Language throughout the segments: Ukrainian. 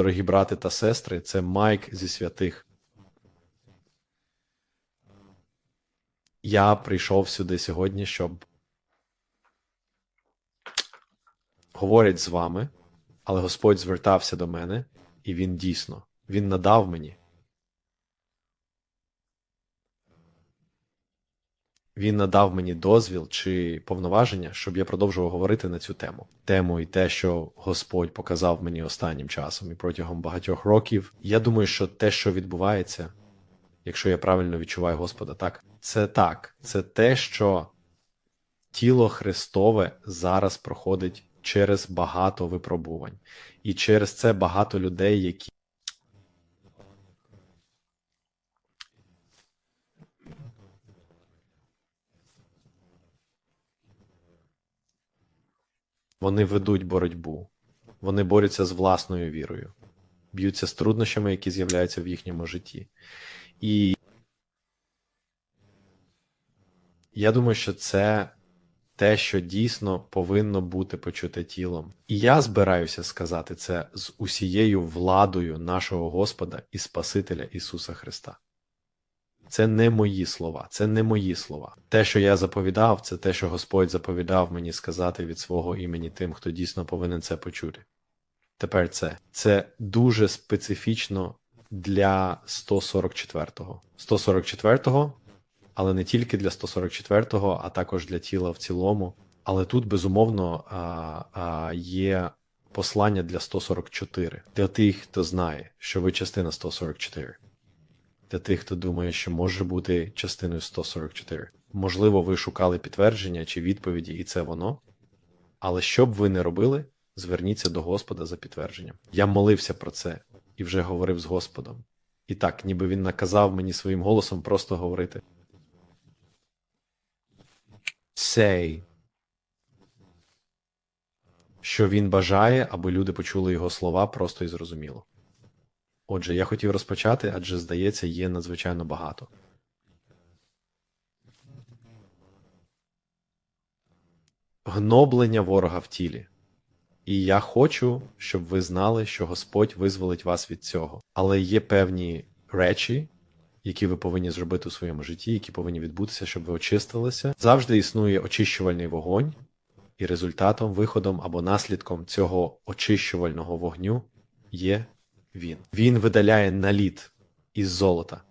Дорогі брати та сестри. Це Майк зі святих. Я прийшов сюди сьогодні, щоб говорять з вами, але Господь звертався до мене, і Він дійсно, Він надав мені. Він надав мені дозвіл чи повноваження, щоб я продовжував говорити на цю тему. Тему і те, що Господь показав мені останнім часом і протягом багатьох років. Я думаю, що те, що відбувається, якщо я правильно відчуваю Господа, так, це так, це те, що тіло Христове зараз проходить через багато випробувань, і через це багато людей, які Вони ведуть боротьбу, вони борються з власною вірою, б'ються з труднощами, які з'являються в їхньому житті. І я думаю, що це те, що дійсно повинно бути почуте тілом. І я збираюся сказати це з усією владою нашого Господа і Спасителя Ісуса Христа. Це не мої слова, це не мої слова. Те, що я заповідав, це те, що Господь заповідав мені сказати від свого імені тим, хто дійсно повинен це почути. Тепер це. Це дуже специфічно для 144-го. 144-го, але не тільки для 144-го, а також для тіла в цілому. Але тут, безумовно, а, а, є послання для 144, для тих, хто знає, що ви частина 144 для тих, хто думає, що може бути частиною 144. Можливо, ви шукали підтвердження чи відповіді, і це воно. Але що б ви не робили, зверніться до Господа за підтвердженням. Я молився про це і вже говорив з Господом. І так, ніби він наказав мені своїм голосом просто говорити. Say. Що він бажає, аби люди почули його слова просто і зрозуміло. Отже, я хотів розпочати, адже, здається, є надзвичайно багато. Гноблення ворога в тілі. І я хочу, щоб ви знали, що Господь визволить вас від цього. Але є певні речі, які ви повинні зробити у своєму житті, які повинні відбутися, щоб ви очистилися. Завжди існує очищувальний вогонь, і результатом, виходом або наслідком цього очищувального вогню є він. Він видаляє наліт із золота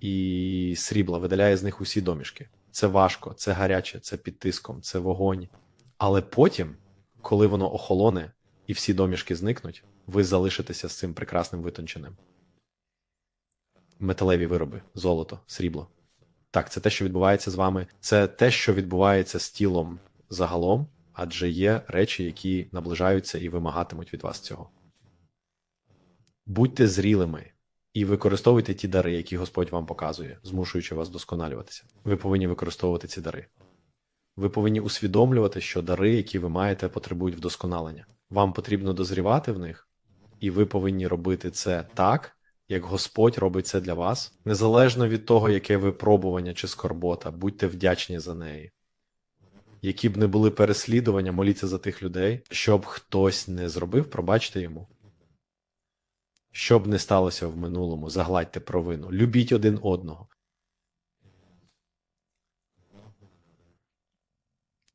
і срібла, видаляє з них усі домішки. Це важко, це гаряче, це під тиском, це вогонь. Але потім, коли воно охолоне і всі домішки зникнуть, ви залишитеся з цим прекрасним витонченим. Металеві вироби, золото, срібло. Так, це те, що відбувається з вами. Це те, що відбувається з тілом загалом, адже є речі, які наближаються і вимагатимуть від вас цього. Будьте зрілими і використовуйте ті дари, які Господь вам показує, змушуючи вас досконалюватися. Ви повинні використовувати ці дари. Ви повинні усвідомлювати, що дари, які ви маєте, потребують вдосконалення. Вам потрібно дозрівати в них, і ви повинні робити це так, як Господь робить це для вас, незалежно від того, яке випробування чи скорбота, будьте вдячні за неї. Які б не були переслідування, моліться за тих людей, щоб хтось не зробив, пробачте йому. Що б не сталося в минулому, загладьте провину, любіть один одного.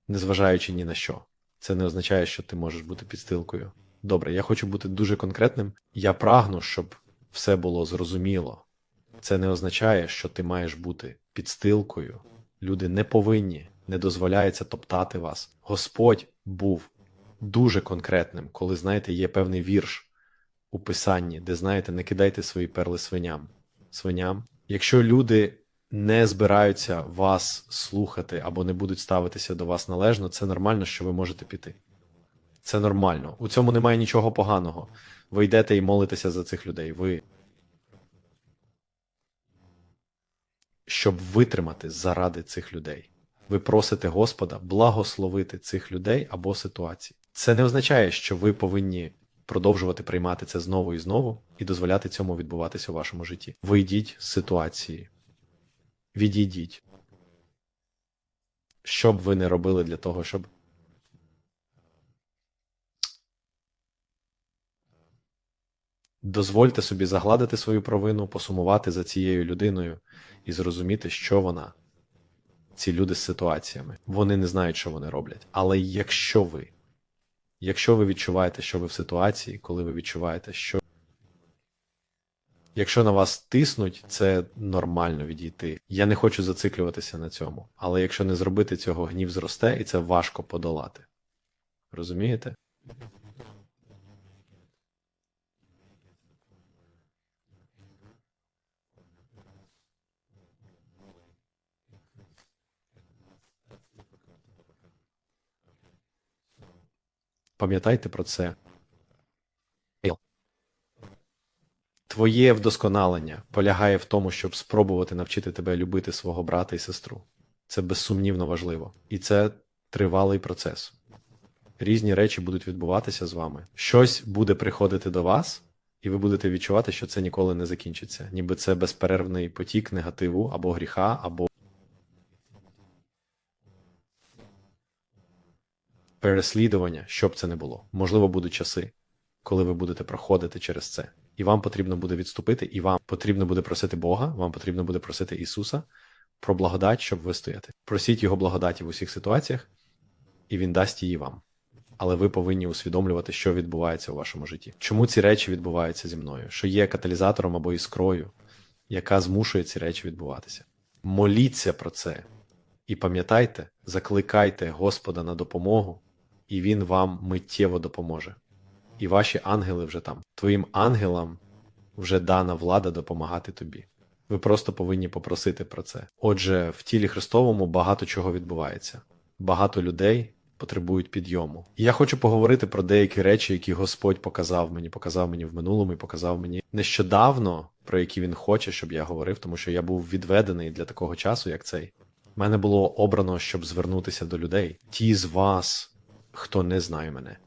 Незважаючи ні на що. Це не означає, що ти можеш бути підстилкою. Добре, я хочу бути дуже конкретним. Я прагну, щоб все було зрозуміло. Це не означає, що ти маєш бути підстилкою. Люди не повинні, не дозволяється топтати вас. Господь був дуже конкретним, коли, знаєте, є певний вірш у писанні, де знаєте, не кидайте свої перли свиням. Свиням. Якщо люди не збираються вас слухати або не будуть ставитися до вас належно, це нормально, що ви можете піти. Це нормально. У цьому немає нічого поганого. Ви йдете і молитеся за цих людей. Ви. Щоб витримати заради цих людей. Ви просите Господа благословити цих людей або ситуації. Це не означає, що ви повинні продовжувати приймати це знову і знову і дозволяти цьому відбуватися у вашому житті. Вийдіть з ситуації, відійдіть. Що б ви не робили для того, щоб. Дозвольте собі загладити свою провину, посумувати за цією людиною і зрозуміти, що вона. Ці люди з ситуаціями. Вони не знають, що вони роблять. Але якщо ви, якщо ви відчуваєте, що ви в ситуації, коли ви відчуваєте, що Якщо на вас тиснуть, це нормально відійти. Я не хочу зациклюватися на цьому. Але якщо не зробити цього, гнів зросте, і це важко подолати. Розумієте? Пам'ятайте про це. Твоє вдосконалення полягає в тому, щоб спробувати навчити тебе любити свого брата і сестру. Це безсумнівно важливо. І це тривалий процес. Різні речі будуть відбуватися з вами. Щось буде приходити до вас, і ви будете відчувати, що це ніколи не закінчиться. Ніби це безперервний потік негативу або гріха, або переслідування, що б це не було. Можливо, будуть часи, коли ви будете проходити через це. І вам потрібно буде відступити, і вам потрібно буде просити Бога, вам потрібно буде просити Ісуса про благодать, щоб вистояти. Просіть Його благодаті в усіх ситуаціях, і Він дасть її вам. Але ви повинні усвідомлювати, що відбувається у вашому житті. Чому ці речі відбуваються зі мною? Що є каталізатором або іскрою, яка змушує ці речі відбуватися. Моліться про це і пам'ятайте, закликайте Господа на допомогу, і Він вам миттєво допоможе і ваші ангели вже там. Твоїм ангелам вже дана влада допомагати тобі. Ви просто повинні попросити про це. Отже, в тілі Христовому багато чого відбувається, багато людей потребують підйому. І я хочу поговорити про деякі речі, які Господь показав мені, показав мені в минулому і показав мені нещодавно, про які він хоче, щоб я говорив, тому що я був відведений для такого часу, як цей. Мене було обрано, щоб звернутися до людей. Ті з вас, хто не знає мене.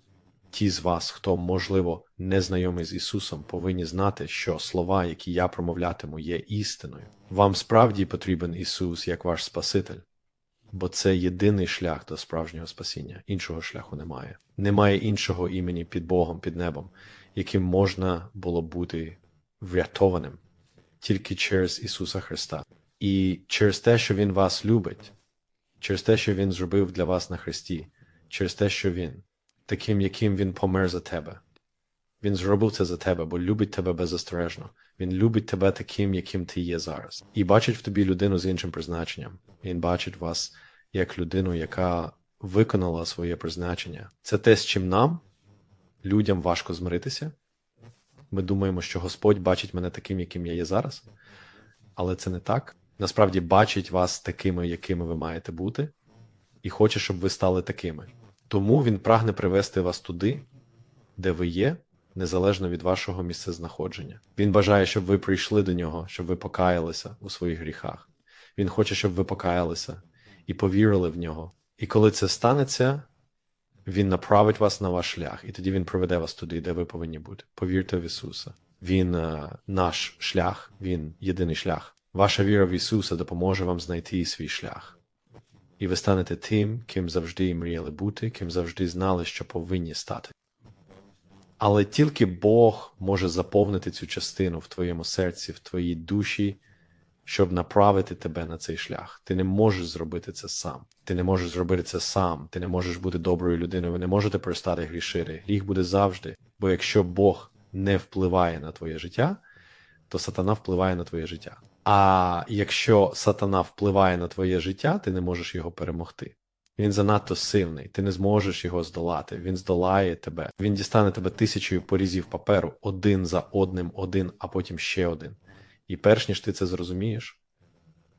Ті з вас, хто, можливо, не знайомий з Ісусом, повинні знати, що слова, які я промовлятиму, є істиною. Вам справді потрібен Ісус як ваш Спаситель, бо це єдиний шлях до справжнього спасіння. Іншого шляху немає. Немає іншого імені під Богом, під небом, яким можна було бути врятованим тільки через Ісуса Христа. І через те, що Він вас любить, через те, що Він зробив для вас на Христі, через те, що Він таким, яким він помер за тебе. Він зробив це за тебе, бо любить тебе беззастережно. Він любить тебе таким, яким ти є зараз. І бачить в тобі людину з іншим призначенням. Він бачить вас як людину, яка виконала своє призначення. Це те, з чим нам, людям, важко змиритися. Ми думаємо, що Господь бачить мене таким, яким я є зараз, але це не так. Насправді бачить вас такими, якими ви маєте бути, і хоче, щоб ви стали такими. Тому він прагне привести вас туди, де ви є, незалежно від вашого місцезнаходження. Він бажає, щоб ви прийшли до нього, щоб ви покаялися у своїх гріхах. Він хоче, щоб ви покаялися і повірили в нього. І коли це станеться, він направить вас на ваш шлях, і тоді він проведе вас туди, де ви повинні бути. Повірте в Ісуса. Він е, наш шлях, Він єдиний шлях. Ваша віра в Ісуса допоможе вам знайти свій шлях і ви станете тим, ким завжди мріяли бути, ким завжди знали, що повинні стати. Але тільки Бог може заповнити цю частину в твоєму серці, в твоїй душі, щоб направити тебе на цей шлях. Ти не можеш зробити це сам. Ти не можеш зробити це сам, ти не можеш бути доброю людиною, ви не можете перестати грішити. Гріх буде завжди. Бо якщо Бог не впливає на твоє життя, то сатана впливає на твоє життя. А якщо сатана впливає на твоє життя, ти не можеш його перемогти. Він занадто сильний, ти не зможеш його здолати. Він здолає тебе. Він дістане тебе тисячою порізів паперу один за одним, один, а потім ще один. І перш ніж ти це зрозумієш,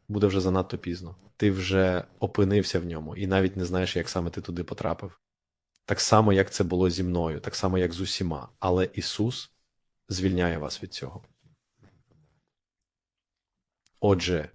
буде вже занадто пізно. Ти вже опинився в ньому і навіть не знаєш, як саме ти туди потрапив. Так само, як це було зі мною, так само, як з усіма. Але Ісус звільняє вас від цього. Отже,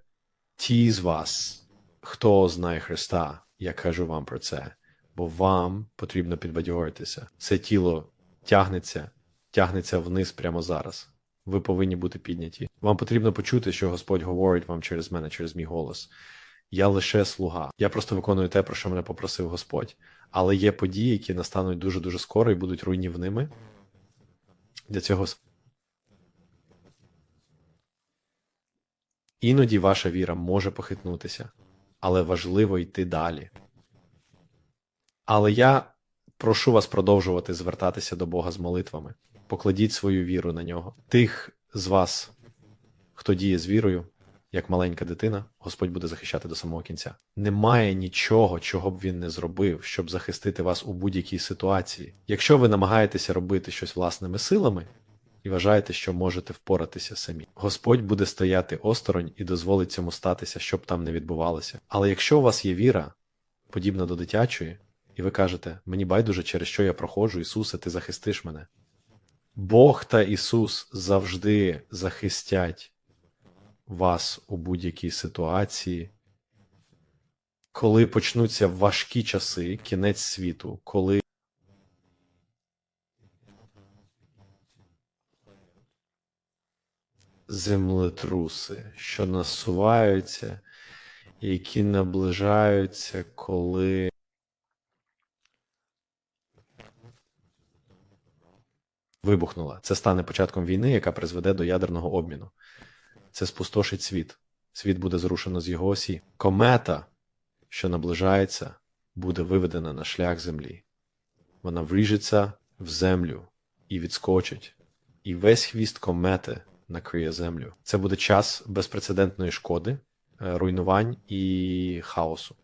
ті з вас, хто знає Христа, я кажу вам про це, бо вам потрібно підбадьоритися. Це тіло тягнеться, тягнеться вниз прямо зараз. Ви повинні бути підняті. Вам потрібно почути, що Господь говорить вам через мене, через мій голос. Я лише слуга. Я просто виконую те, про що мене попросив Господь. Але є події, які настануть дуже дуже скоро і будуть руйнівними. Для цього Іноді ваша віра може похитнутися, але важливо йти далі. Але я прошу вас продовжувати звертатися до Бога з молитвами. Покладіть свою віру на нього. Тих з вас, хто діє з вірою, як маленька дитина, Господь буде захищати до самого кінця. Немає нічого, чого б він не зробив, щоб захистити вас у будь-якій ситуації. Якщо ви намагаєтеся робити щось власними силами і вважаєте, що можете впоратися самі, Господь буде стояти осторонь і дозволить цьому статися, щоб там не відбувалося. Але якщо у вас є віра, подібна до дитячої, і ви кажете, мені байдуже, через що я проходжу, Ісусе, ти захистиш мене. Бог та Ісус завжди захистять вас у будь-якій ситуації. Коли почнуться важкі часи, кінець світу, коли землетруси, що насуваються, які наближаються, коли вибухнула. Це стане початком війни, яка призведе до ядерного обміну. Це спустошить світ. Світ буде зрушено з його осі. Комета, що наближається, буде виведена на шлях землі. Вона вріжеться в землю і відскочить, і весь хвіст комети накриє землю. Це буде час безпрецедентної шкоди, е, руйнувань і хаосу.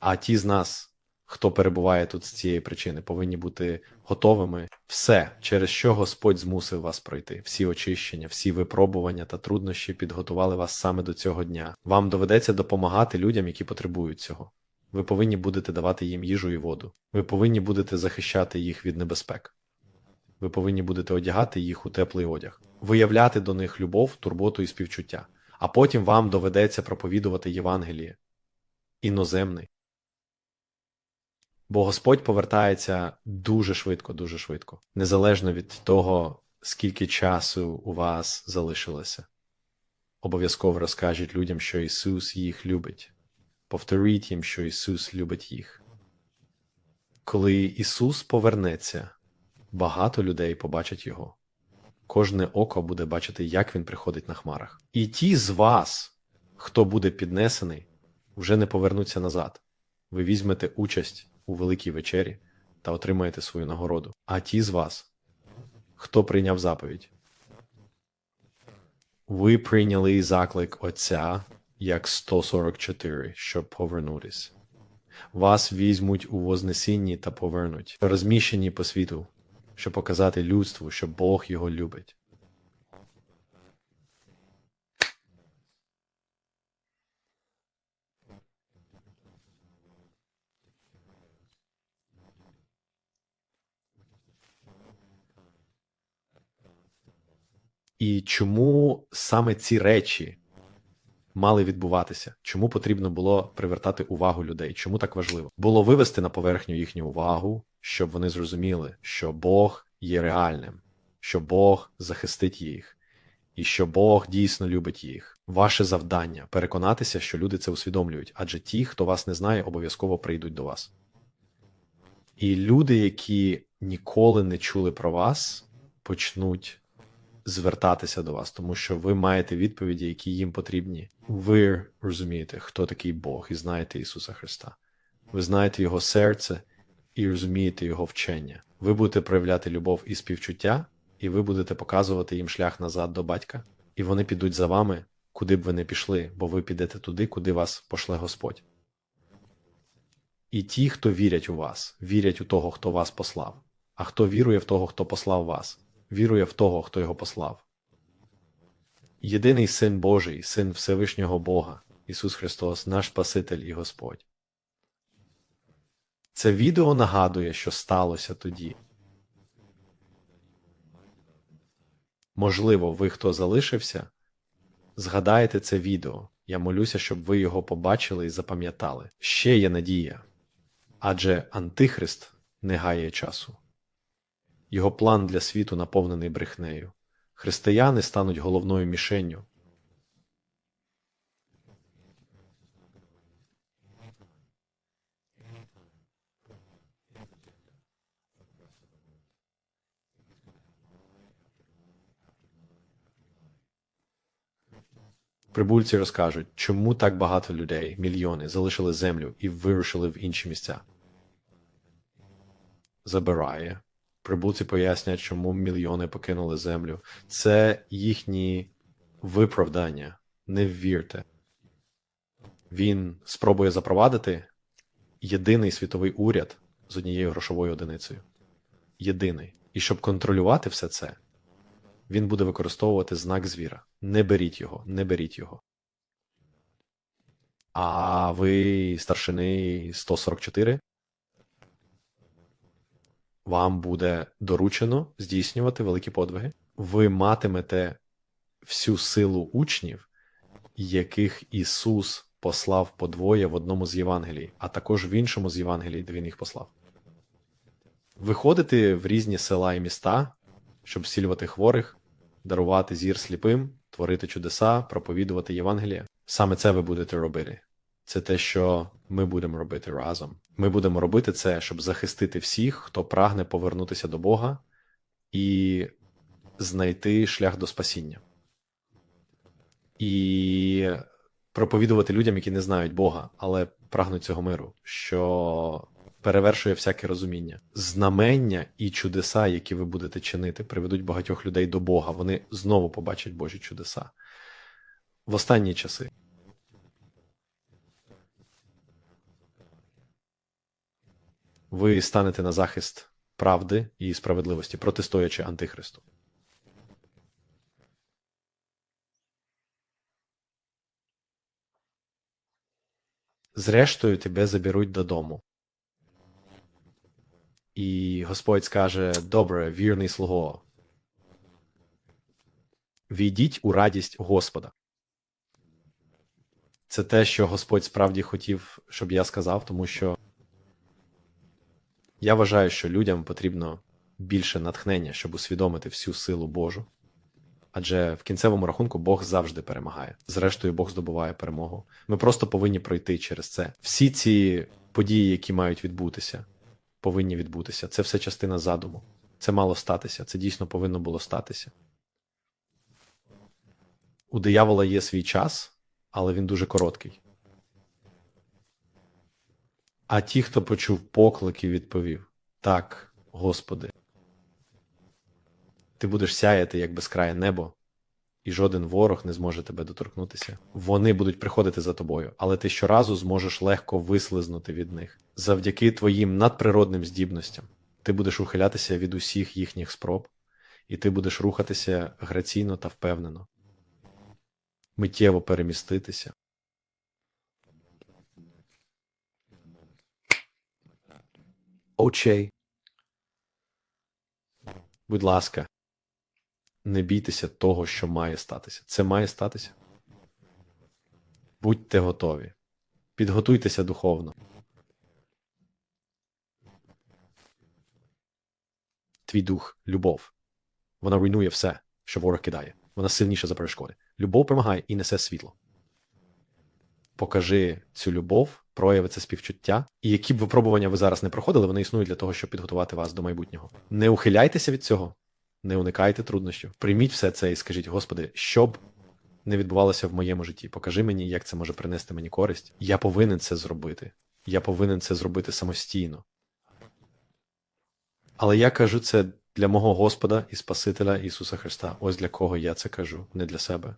А ті з нас, хто перебуває тут з цієї причини, повинні бути готовими. Все, через що Господь змусив вас пройти, всі очищення, всі випробування та труднощі підготували вас саме до цього дня. Вам доведеться допомагати людям, які потребують цього. Ви повинні будете давати їм їжу і воду. Ви повинні будете захищати їх від небезпек. Ви повинні будете одягати їх у теплий одяг, виявляти до них любов, турботу і співчуття. А потім вам доведеться проповідувати Євангеліє іноземний. Бо Господь повертається дуже швидко, дуже швидко, незалежно від того, скільки часу у вас залишилося. Обов'язково розкажіть людям, що Ісус їх любить. Повторіть їм, що Ісус любить їх. Коли Ісус повернеться, багато людей побачать Його. Кожне око буде бачити, як Він приходить на хмарах. І ті з вас, хто буде піднесений, вже не повернуться назад. Ви візьмете участь у великій вечері та отримаєте свою нагороду. А ті з вас, хто прийняв заповідь, ви прийняли заклик Отця як 144, щоб повернутись. Вас візьмуть у Вознесінні та повернуть, розміщені по світу, щоб показати людству, що Бог його любить. І чому саме ці речі мали відбуватися? Чому потрібно було привертати увагу людей? Чому так важливо? Було вивести на поверхню їхню увагу, щоб вони зрозуміли, що Бог є реальним, що Бог захистить їх, і що Бог дійсно любить їх. Ваше завдання переконатися, що люди це усвідомлюють, адже ті, хто вас не знає, обов'язково прийдуть до вас. І люди, які ніколи не чули про вас, почнуть звертатися до вас, тому що ви маєте відповіді, які їм потрібні. Ви розумієте, хто такий Бог, і знаєте Ісуса Христа. Ви знаєте Його серце і розумієте Його вчення. Ви будете проявляти любов і співчуття, і ви будете показувати їм шлях назад до батька, і вони підуть за вами, куди б ви не пішли, бо ви підете туди, куди вас пошле Господь. І ті, хто вірять у вас, вірять у того, хто вас послав, а хто вірує в того, хто послав вас, вірує в того, хто його послав. Єдиний Син Божий, Син Всевишнього Бога, Ісус Христос, наш Спаситель і Господь. Це відео нагадує, що сталося тоді. Можливо, ви, хто залишився, згадаєте це відео. Я молюся, щоб ви його побачили і запам'ятали. Ще є надія. Адже Антихрист не гає часу. Його план для світу наповнений брехнею. Християни стануть головною мішенню. Прибульці розкажуть, чому так багато людей, мільйони, залишили землю і вирушили в інші місця. Забирає. Прибульці пояснять, чому мільйони покинули землю. Це їхні виправдання. Не вірте. Він спробує запровадити єдиний світовий уряд з однією грошовою одиницею. Єдиний. І щоб контролювати все це, він буде використовувати знак звіра. Не беріть його, не беріть його. А ви, старшини 144, вам буде доручено здійснювати великі подвиги. Ви матимете всю силу учнів, яких Ісус послав подвоє в одному з Євангелій, а також в іншому з Євангелій, де Він їх послав. Виходити в різні села і міста, щоб зцілювати хворих, дарувати зір сліпим, творити чудеса, проповідувати Євангеліє. Саме це ви будете робити. Це те, що ми будемо робити разом. Ми будемо робити це, щоб захистити всіх, хто прагне повернутися до Бога і знайти шлях до спасіння. І проповідувати людям, які не знають Бога, але прагнуть цього миру, що перевершує всяке розуміння. Знамення і чудеса, які ви будете чинити, приведуть багатьох людей до Бога. Вони знову побачать Божі чудеса. В останні часи. Ви станете на захист правди і справедливості, протистоячи Антихристу. Зрештою, тебе заберуть додому. І Господь скаже: Добре, вірний слуго. Війдіть у радість Господа. Це те, що Господь справді хотів, щоб я сказав, тому що я вважаю, що людям потрібно більше натхнення, щоб усвідомити всю силу Божу. Адже в кінцевому рахунку Бог завжди перемагає. Зрештою, Бог здобуває перемогу. Ми просто повинні пройти через це. Всі ці події, які мають відбутися, повинні відбутися. Це все частина задуму. Це мало статися, це дійсно повинно було статися. У диявола є свій час, але він дуже короткий. А ті, хто почув поклики, відповів: Так, Господи, ти будеш сяяти як безкрає небо, і жоден ворог не зможе тебе доторкнутися. Вони будуть приходити за тобою, але ти щоразу зможеш легко вислизнути від них. Завдяки твоїм надприродним здібностям ти будеш ухилятися від усіх їхніх спроб, і ти будеш рухатися граційно та впевнено, миттєво переміститися. Очей. Будь ласка, не бійтеся того, що має статися. Це має статися. Будьте готові. Підготуйтеся духовно. Твій дух, любов. Вона руйнує все, що ворог кидає. Вона сильніша за перешкоди. Любов перемагає і несе світло. Покажи цю любов, прояви це співчуття. І які б випробування ви зараз не проходили, вони існують для того, щоб підготувати вас до майбутнього. Не ухиляйтеся від цього, не уникайте труднощів. Прийміть все це і скажіть, Господи, що б не відбувалося в моєму житті. Покажи мені, як це може принести мені користь. Я повинен це зробити. Я повинен це зробити самостійно. Але я кажу це для мого Господа і Спасителя Ісуса Христа. Ось для кого я це кажу, не для себе.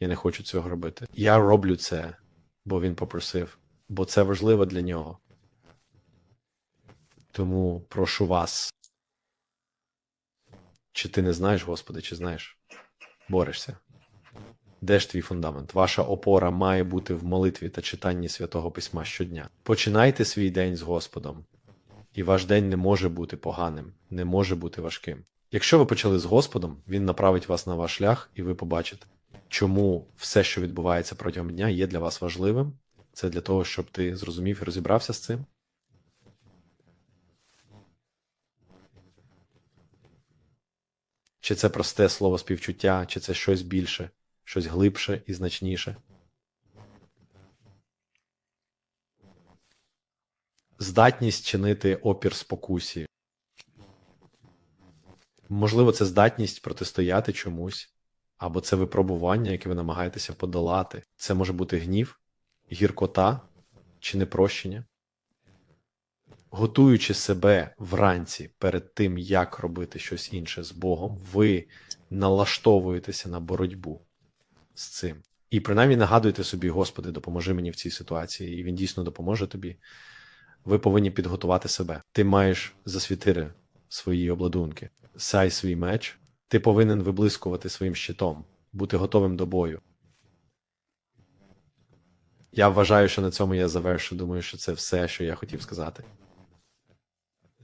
Я не хочу цього робити. Я роблю це, бо Він попросив, бо це важливо для нього. Тому прошу вас. Чи ти не знаєш, Господи, чи знаєш? Борешся. Де ж твій фундамент? Ваша опора має бути в молитві та читанні святого письма щодня. Починайте свій день з Господом, і ваш день не може бути поганим, не може бути важким. Якщо ви почали з Господом, Він направить вас на ваш шлях, і ви побачите, чому все, що відбувається протягом дня, є для вас важливим. Це для того, щоб ти зрозумів і розібрався з цим. Чи це просте слово співчуття, чи це щось більше, щось глибше і значніше. Здатність чинити опір спокусі. Можливо, це здатність протистояти чомусь, або це випробування, яке ви намагаєтеся подолати. Це може бути гнів, гіркота чи непрощення. Готуючи себе вранці перед тим, як робити щось інше з Богом, ви налаштовуєтеся на боротьбу з цим. І принаймні нагадуйте собі, Господи, допоможи мені в цій ситуації, і він дійсно допоможе тобі. Ви повинні підготувати себе. Ти маєш засвітити свої обладунки, сяй свій меч. Ти повинен виблискувати своїм щитом, бути готовим до бою. Я вважаю, що на цьому я завершу. Думаю, що це все, що я хотів сказати.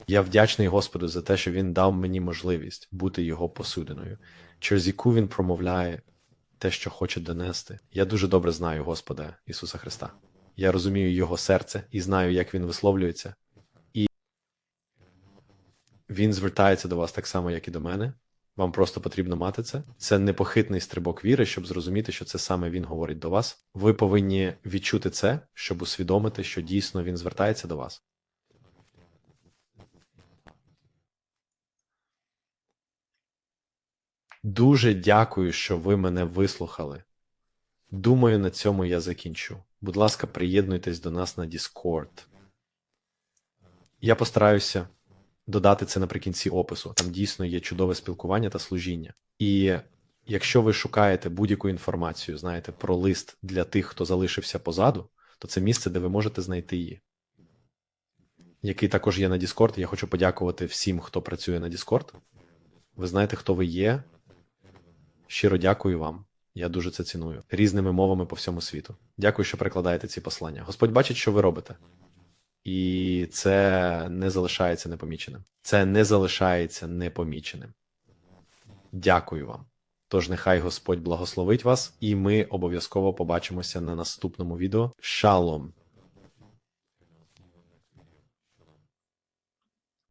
Я вдячний Господу за те, що Він дав мені можливість бути його посудиною, через яку він промовляє те, що хоче донести. Я дуже добре знаю Господа Ісуса Христа. Я розумію Його серце і знаю, як він висловлюється. І він звертається до вас так само, як і до мене. Вам просто потрібно мати це. Це непохитний стрибок віри, щоб зрозуміти, що це саме він говорить до вас. Ви повинні відчути це, щоб усвідомити, що дійсно він звертається до вас. Дуже дякую, що ви мене вислухали. Думаю, на цьому я закінчу. Будь ласка, приєднуйтесь до нас на Discord. Я постараюся додати це наприкінці опису. Там дійсно є чудове спілкування та служіння. І якщо ви шукаєте будь-яку інформацію, знаєте, про лист для тих, хто залишився позаду, то це місце, де ви можете знайти її. Який також є на Discord. Я хочу подякувати всім, хто працює на Discord. Ви знаєте, хто ви є. Щиро дякую вам. Я дуже це ціную різними мовами по всьому світу. Дякую, що перекладаєте ці послання. Господь бачить, що ви робите, і це не залишається непоміченим. Це не залишається непоміченим. Дякую вам. Тож нехай Господь благословить вас, і ми обов'язково побачимося на наступному відео. Шалом!